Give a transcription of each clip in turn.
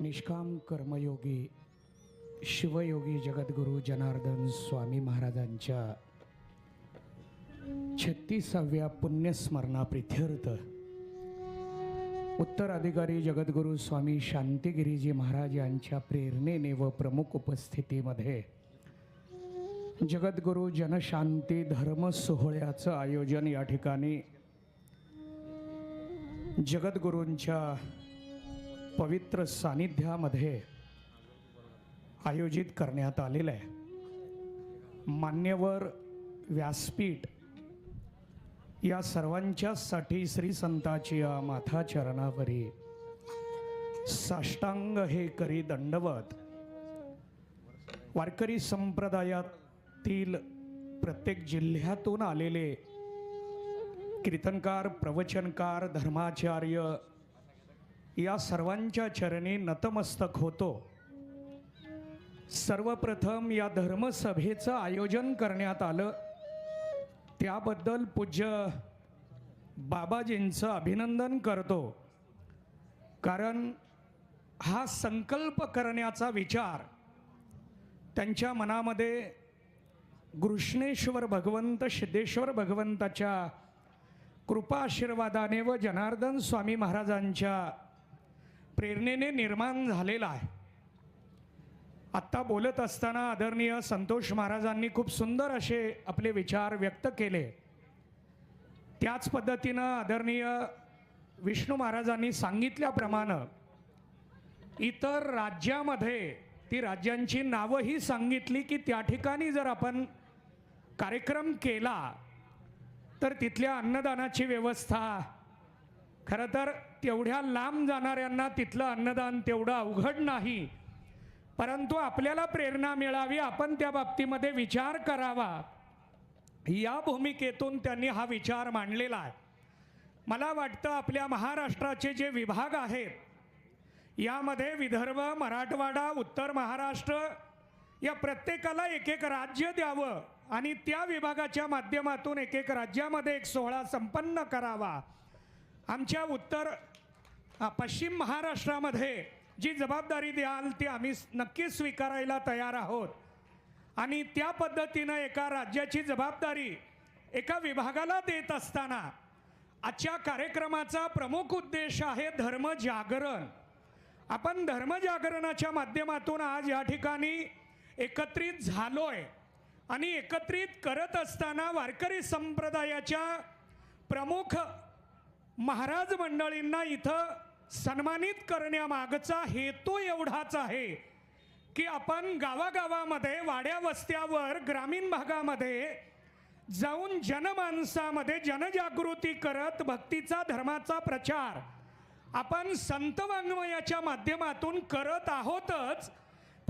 निष्काम कर्मयोगी शिवयोगी जगद्गुरू जनार्दन स्वामी महाराजांच्या छत्तीसाव्या पुण्यस्मरणाप्रित्यर्थ उत्तराधिकारी जगद्गुरू स्वामी शांतिगिरीजी महाराज यांच्या प्रेरणेने व प्रमुख उपस्थितीमध्ये जगद्गुरू जनशांती धर्म सोहळ्याचं आयोजन या ठिकाणी जगद्गुरूंच्या पवित्र सानिध्यामध्ये आयोजित करण्यात आलेलं आहे. मान्यवर व्यासपीठ या सर्वांच्यासाठी श्री संताची या माथा चरणावरी साष्टांग हे करी दंडवत. वारकरी संप्रदायातील प्रत्येक जिल्ह्यातून आलेले कीर्तनकार प्रवचनकार धर्माचार्य या सर्वांच्या चरणी नतमस्तक होतो. सर्वप्रथम या धर्मसभेचं आयोजन करण्यात आलं. त्याबद्दल पूज्य बाबाजींचं अभिनंदन करतो. कारण हा संकल्प करण्याचा विचार त्यांच्या मनामध्ये कृष्णेश्वर भगवंत सिद्धेश्वर भगवंताच्या कृपा आशीर्वादाने व जनार्दन स्वामी महाराजांच्या प्रेरणेने निर्माण झालेला आहे. आत्ता बोलत असताना आदरणीय संतोष महाराजांनी खूप सुंदर असे आपले विचार व्यक्त केले. त्याच पद्धतीनं आदरणीय विष्णू महाराजांनी सांगितल्याप्रमाणे इतर राज्यामध्ये ती राज्यांची नावंही सांगितली की त्या ठिकाणी जर आपण कार्यक्रम केला तर तिथल्या अन्नदानाची व्यवस्था खरं तर तेवढ्या लांब जाणाऱ्यांना तिथलं अन्नदान तेवढं अवघड नाही. परंतु आपल्याला प्रेरणा मिळावी आपण त्या बाबतीमध्ये विचार करावा. या भूमिकेतून त्यांनी हा विचार मांडलेला आहे. मला वाटतं आपल्या महाराष्ट्राचे जे विभाग आहेत यामध्ये विदर्भ मराठवाडा उत्तर महाराष्ट्र या प्रत्येकाला एक एक राज्य द्यावं आणि त्या विभागाच्या माध्यमातून एक एक राज्यामध्ये एक सोहळा संपन्न करावा. आमच्या उत्तर पश्चिम महाराष्ट्रामध्ये जी जबाबदारी द्याल ती आम्ही नक्कीच स्वीकारायला तयार आहोत. आणि त्या पद्धतीनं एका राज्याची जबाबदारी एका विभागाला देत असताना आजच्या कार्यक्रमाचा प्रमुख उद्देश आहे धर्मजागरण आपण धर्मजागरणाच्या माध्यमातून आज या ठिकाणी एकत्रित झालोय आणि एकत्रित करत असताना वारकरी संप्रदायाच्या प्रमुख महाराज मंडळींना इथं सन्मानित करण्यामागचा हेतू एवढाच आहे की आपण गावागावामध्ये वाड्या वस्त्यावर ग्रामीण भागामध्ये जाऊन जनमानसामध्ये जनजागृती करत भक्तीचा धर्माचा प्रचार आपण संत वाङ्मयाच्या माध्यमातून करत आहोतच.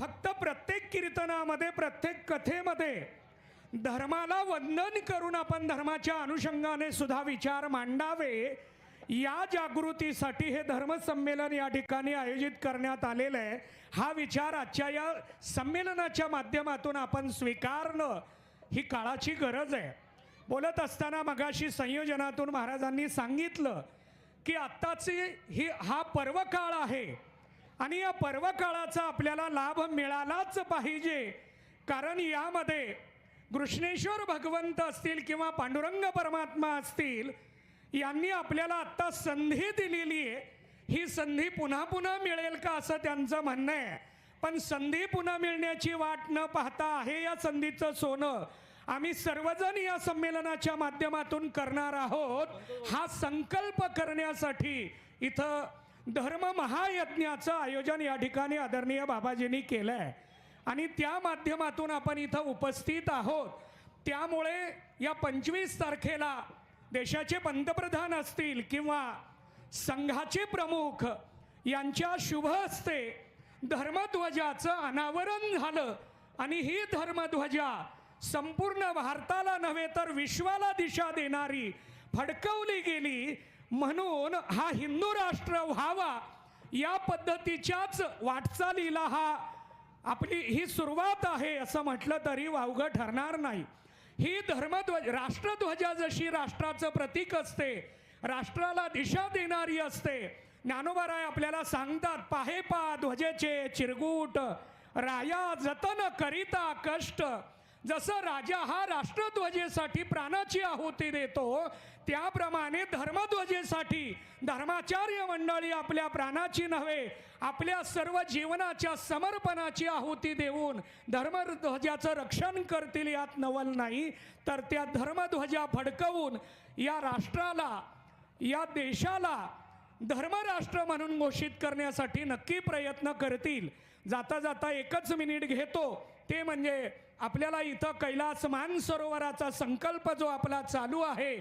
फक्त प्रत्येक कीर्तनामध्ये प्रत्येक कथेमध्ये धर्माला वंदन करून आपण धर्माच्या अनुषंगाने सुद्धा विचार मांडावे. या जागृतीसाठी हे धर्मसंमेलन या ठिकाणी आयोजित करण्यात आलेलं आहे. हा विचार आजच्या या संमेलनाच्या माध्यमातून आपण स्वीकारणं ही काळाची गरज आहे. बोलत असताना मगाशी संयोजनातून महाराजांनी सांगितलं की आत्ताची ही हा पर्वकाळ आहे आणि या पर्वकाळाचा आपल्याला लाभ मिळालाच पाहिजे. कारण यामध्ये कृष्णेश्वर भगवंत असतील किंवा पांडुरंग परमात्मा असतील यांनी आपल्याला आत्ता संधी दिलेली आहे. ही संधी पुन्हा पुन्हा मिळेल का असं त्यांचं म्हणणं आहे. पण संधी पुन्हा मिळण्याची वाट न पाहता आहे या संधीचं सोनं. आम्ही सर्वजण या संमेलनाच्या माध्यमातून करणार आहोत. हा संकल्प करण्यासाठी इथं धर्म महायज्ञाचं आयोजन या ठिकाणी आदरणीय बाबाजींनी केलं आहे आणि त्या माध्यमातून आपण इथं उपस्थित आहोत. त्यामुळे या पंचवीस तारखेला देशाचे पंतप्रधान असतील किंवा संघाचे प्रमुख यांच्या शुभ हस्ते धर्मध्वजाचं अनावरण झालं आणि ही धर्मध्वजा संपूर्ण भारताला नव्हे तर विश्वाला दिशा देणारी फडकवली गेली म्हणून हा हिंदू राष्ट्र व्हावा या पद्धतीच्याच वाटचालीला हा आपली ही सुरुवात आहे असं म्हटलं तरी वावगं ठरणार नाही. ही धर्मध्वज राष्ट्रध्वजा जशी राष्ट्राचं प्रतीक असते. राष्ट्राला दिशा देणारी असते. ज्ञानोबाराय आपल्याला सांगतात पाहे पा ध्वजेचे चिरगूट राया जतन करिता कष्ट. जसं राजा हा राष्ट्रध्वजेसाठी प्राणाची आहुती देतो त्याप्रमाणे धर्मध्वजेसाठी धर्माचार्य मंडळी आपल्या प्राणाची नव्हे आपल्या सर्व जीवनाच्या समर्पणाची आहुती देऊन धर्मध्वजाचं रक्षण करतील यात नवल नाही. तर त्या धर्मध्वजा फडकवून या राष्ट्राला या देशाला धर्मराष्ट्र म्हणून घोषित करण्यासाठी नक्की प्रयत्न करतील. जाता जाता एकच मिनिट घेतो. ते म्हणजे आपल्याला इथं कैलास मानसरोवराचा संकल्प जो आपला चालू आहे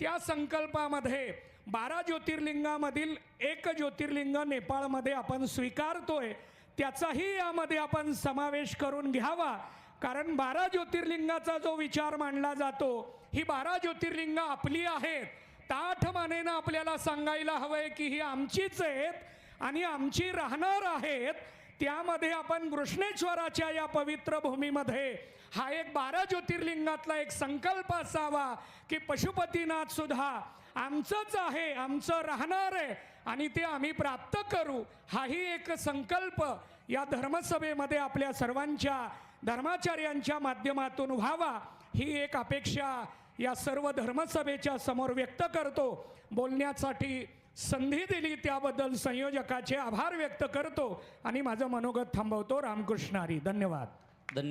त्या संकल्पामध्ये बारा ज्योतिर्लिंगामधील एक ज्योतिर्लिंग नेपाळमध्ये आपण स्वीकारतोय. त्याचाही यामध्ये आपण समावेश करून घ्यावा. कारण बारा ज्योतिर्लिंगाचा जो विचार मांडला जातो ही बारा ज्योतिर्लिंग आपली आहेत. ताठ मानेनं आपल्याला सांगायला हवंय की ही आमचीच आहेत आणि आमची राहणार आहेत. त्यामध्ये आपण घृष्णेश्वराच्या या पवित्र भूमीमध्ये हा एक बारा ज्योतिर्लिंगातला एक संकल्प असावा की पशुपतीनाथ सुद्धा आमचंच आहे आमचं राहणार आहे आणि ते आम्ही प्राप्त करू. हाही एक संकल्प या धर्मसभेमध्ये आपल्या सर्वांच्या धर्माचार्यांच्या माध्यमातून व्हावा ही एक अपेक्षा या सर्व धर्मसभेच्या समोर व्यक्त करतो. बोलण्यासाठी संधी दिली त्याबद्दल संयोजकाचे आभार व्यक्त करतो आणि माझं मनोगत थांबवतो रामकृष्ण हरी. धन्यवाद. धन्यवाद